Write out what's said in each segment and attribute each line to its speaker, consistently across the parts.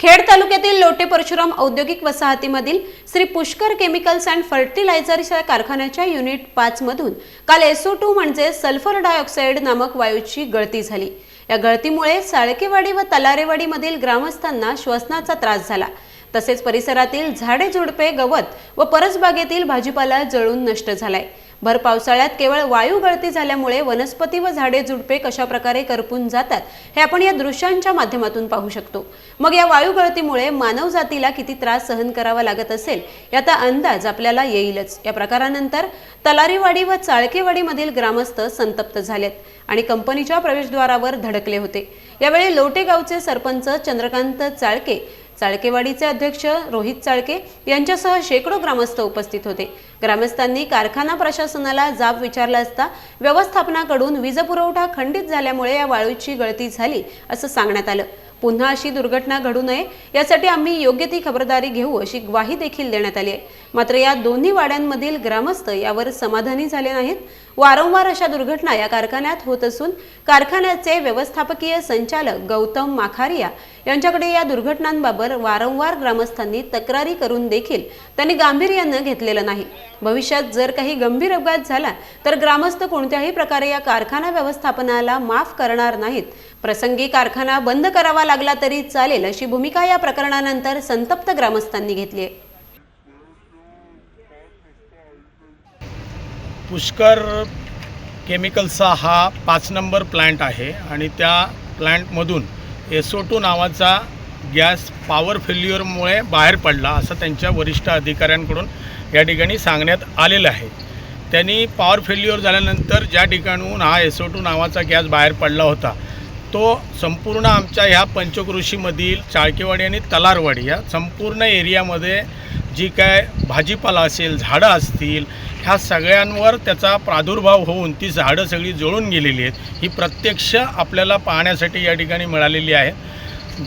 Speaker 1: खेड तालुक्यातील लोटे परशुराम औद्योगिक वसाहतीमधील Shri Pushkar chemicals and fertilisers या कारखान्याच्या युनिट पाच मधून काल एसओ टू म्हणजे सल्फर डायऑक्साईड नामक वायूची गळती झाली. या गळतीमुळे साळकेवाडी व तलारेवाडीमधील ग्रामस्थांना श्वसनाचा त्रास झाला. तसेच परिसरातील झाडे झुडपे गवत व परसबागेतील भाजीपाला जळून नष्ट झालाय. भर पावसाळ्यात केवळ वायू गळती झाल्यामुळे वनस्पती व झाडे झुडपे कशा प्रकारे करपून जातात हे आपण या दृश्यांच्या माध्यमातून पाहू शकतो. मग या वायू गळतीमुळे मानव जातीला किती त्रास सहन करावा लागत असेल याचा अंदाज आपल्याला येईलच. या प्रकारानंतर तलारीवाडी व चाळकेवाडीमधील ग्रामस्थ संतप्त झालेत आणि कंपनीच्या प्रवेशद्वारावर धडकले होते. यावेळी लोटे गावचे सरपंच चंद्रकांत चाळके चाळकेवाडीचे अध्यक्ष रोहित चाळके यांच्यासह शेकडो ग्रामस्थ उपस्थित होते. ग्रामस्थांनी कारखाना प्रशासनाला जाब विचारला असता व्यवस्थापनाकडून वीज पुरवठा खंडित झाल्यामुळे या वाळूची गळती झाली असं सांगण्यात आलं. पुन्हा अशी दुर्घटना घडू नये यासाठी आम्ही योग्य ती खबरदारी घेऊ अशी ग्वाही देखील देण्यात आली आहे. मात्र या दोन्ही वाड्यांमधील ग्रामस्थ यावर समाधानी झाले नाहीत. वारंवार अशा दुर्घटना या कारखान्यात होत असून कारखान्याचे व्यवस्थापकीय संचालक गौतम माखारिया यांच्याकडे या दुर्घटनांबाबत वारंवार ग्रामस्थांनी तक्रारी करून देखील त्यांनी गांभीर्यानं घेतलेलं नाही. भविष्यात जर काही गंभीर अपघात झाला तर ग्रामस्थ कोणत्याही प्रकारे या कारखाना व्यवस्थापनाला माफ करणार नाहीत. प्रसंगी कारखाना बंद करावा लागला तरी चालेल अशी भूमिका या प्रकरणानंतर संतप्त ग्रामस्थांनी घेतली आहे.
Speaker 2: पुष्कर केमिकल्सचा हा पाच नंबर प्लॅन्ट आहे आणि त्या प्लॅन्टमधून एसोटू नावाचा गॅस पॉवर फेल्युअरमुळे बाहेर पडला असं त्यांच्या वरिष्ठ अधिकाऱ्यांकडून या ठिकाणी सांगण्यात आलेलं आहे. त्यांनी पॉवर फेल्युअर झाल्यानंतर ज्या ठिकाणून हा एसोटू नावाचा गॅस बाहेर पडला होता तो संपूर्ण आमच्या ह्या पंचकृषीमधील चाळकेवाडी आणि तलारवाडी या संपूर्ण एरियामध्ये जी काय भाजीपाला असेल झाडं असतील ह्या सगळ्यांवर त्याचा प्रादुर्भाव होऊन ती झाडं सगळी जळून गेलेली आहेत. ही प्रत्यक्ष आपल्याला पाहण्यासाठी या ठिकाणी मिळालेली आहे.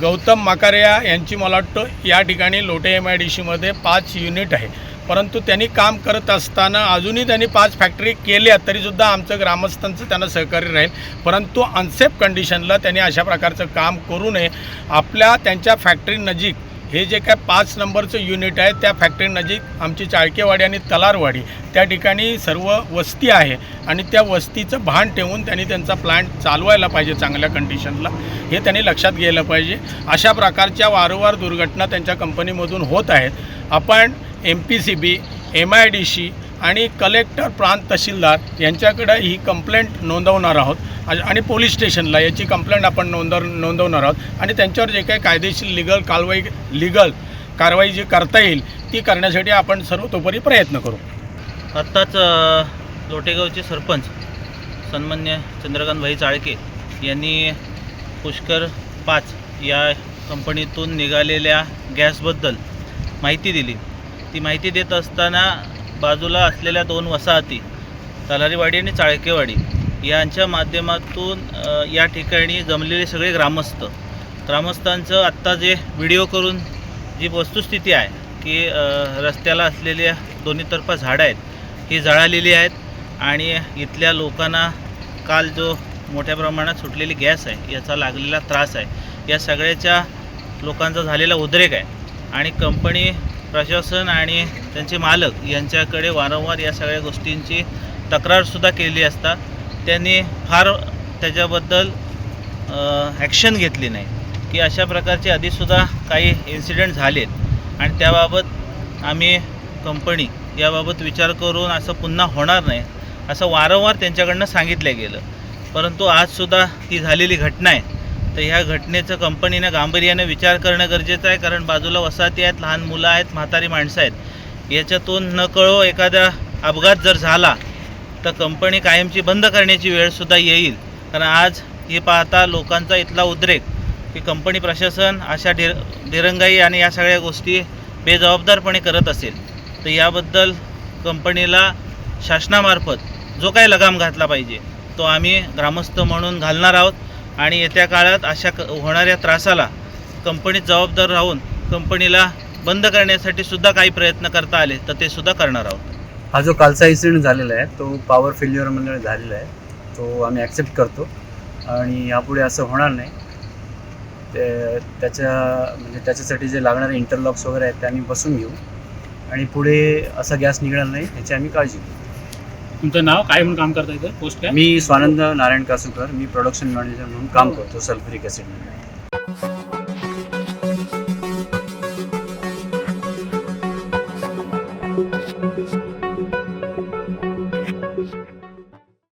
Speaker 2: गौतम माकारिया यांची मला वाटतं या ठिकाणी लोटे एम आय डी सीमध्ये पाच युनिट आहे. परंतु त्यांनी काम करत असताना अजूनही त्यांनी पाच फॅक्टरी केल्या तरीसुद्धा आमचं ग्रामस्थांचं त्यांना सहकार्य राहील. परंतु अनसेफ कंडिशनला त्यांनी अशा प्रकारचं काम करू नये. आपल्या त्यांच्या फॅक्टरी नजीक हे जे काय पाच नंबरचं युनिट आहे त्या फॅक्टरी नजीक आमची चाळकेवाडी आणि तलारवाडी त्या ठिकाणी सर्व वस्ती आहे. आणि त्या वस्तीचं भान ठेवून त्यांनी त्यांचा प्लांट चालवायला पाहिजे चांगल्या कंडिशनला हे त्यांनी लक्षात घ्यायला पाहिजे. अशा प्रकारच्या वारंवार दुर्घटना त्यांच्या कंपनीमधून होत आहेत. आपण M P C B M I D C आणि कलेक्टर प्रांत तहसीलदार यांच्याकडं ही कंप्लेंट नोंदवणार आहोत. आणि- पोलीस स्टेशनला याची कंप्लेंट आपण नोंदव नोंदवणार आहोत. आणि त्यांच्यावर जे काही कायदेशीर लिगल कारवाई लिगल कारवाई जी करता येईल ती करण्यासाठी आपण सर्वतोपरी प्रयत्न करू.
Speaker 3: आत्ताच लोटेगावचे सरपंच सन्मान्य चंद्रकांत भाई चाळके यांनी पुष्कर पाच या कंपनीतून निघालेल्या गॅसबद्दल माहिती दिली. ती माहिती देत असताना बाजूला असलेल्या दोन वसाहती तलारीवाडी आणि चाळकेवाडी यांच्या माध्यमातून या ठिकाणी जमलेले सगळे ग्रामस्थ. ग्रामस्थांचं आत्ता जे व्हिडिओ करून जी वस्तुस्थिती आहे की रस्त्याला असलेल्या दोन्ही तर्फा झाडं आहेत ही जळालेली आहेत आणि इथल्या लोकांना काल जो मोठ्या प्रमाणात सुटलेली गॅस आहे याचा लागलेला त्रास आहे या सगळ्याच्या लोकांचा झालेला उद्रेक आहे आणि कंपनी प्रशासन आणि त्यांचे मालक यांच्याकडे वारंवार या सगळ्या गोष्टींची तक्रारसुद्धा केली असता त्यांनी फार त्याच्याबद्दल ॲक्शन घेतली नाही. की अशा प्रकारचे आधीसुद्धा काही इन्सिडेंट झालेत. आणि त्याबाबत आम्ही कंपनी याबाबत विचार करून असं पुन्हा होणार नाही असं वारंवार त्यांच्याकडनं सांगितलं गेलं. परंतु आजसुद्धा ही झालेली घटना आहे. तर ह्या घटनेचं कंपनीनं गांभीर्यानं विचार करणं गरजेचं आहे कारण बाजूला वसाहती आहेत लहान मुलं आहेत म्हातारी माणसं आहेत. याच्यातून न कळो एखादा अपघात जर झाला तर कंपनी कायमची बंद करण्याची वेळसुद्धा येईल. कारण आज हे पाहता लोकांचा इथला उद्रेक की कंपनी प्रशासन अशा ढिर दिरंगाई आणि या सगळ्या गोष्टी बेजबाबदारपणे करत असेल. तर याबद्दल कंपनीला शासनामार्फत जो काही लगाम घातला पाहिजे तो आम्ही ग्रामस्थ म्हणून घालणार आहोत. आणि येत्या काळात अशा क होणाऱ्या त्रासाला कंपनीत जबाबदार राहून कंपनीला बंद करण्यासाठी सुद्धा काही प्रयत्न करता आले तर ते सुद्धा करणार आहोत.
Speaker 4: हा जो कालचा इन्सिडेंट झालेला आहे तो पॉवर फेल्युअरमुळे झालेला आहे. तो आम्ही ॲक्सेप्ट करतो. आणि यापुढे असं होणार नाही. ते त्याच्या म्हणजे त्याच्यासाठी जे लागणारे इंटरलॉक्स वगैरे आहेत ते आम्ही बसून घेऊ. आणि पुढे असा गॅस निघणार नाही याची आम्ही काळजी घेऊ.
Speaker 5: तुमचं नाव काय म्हणून काम करता इथं? पोस्ट काय?
Speaker 4: मी स्वानंद नारायण कासुकर मी प्रोडक्शन मॅनेजर म्हणून काम करतो सल्फ्युरिक ॲसिडमध्ये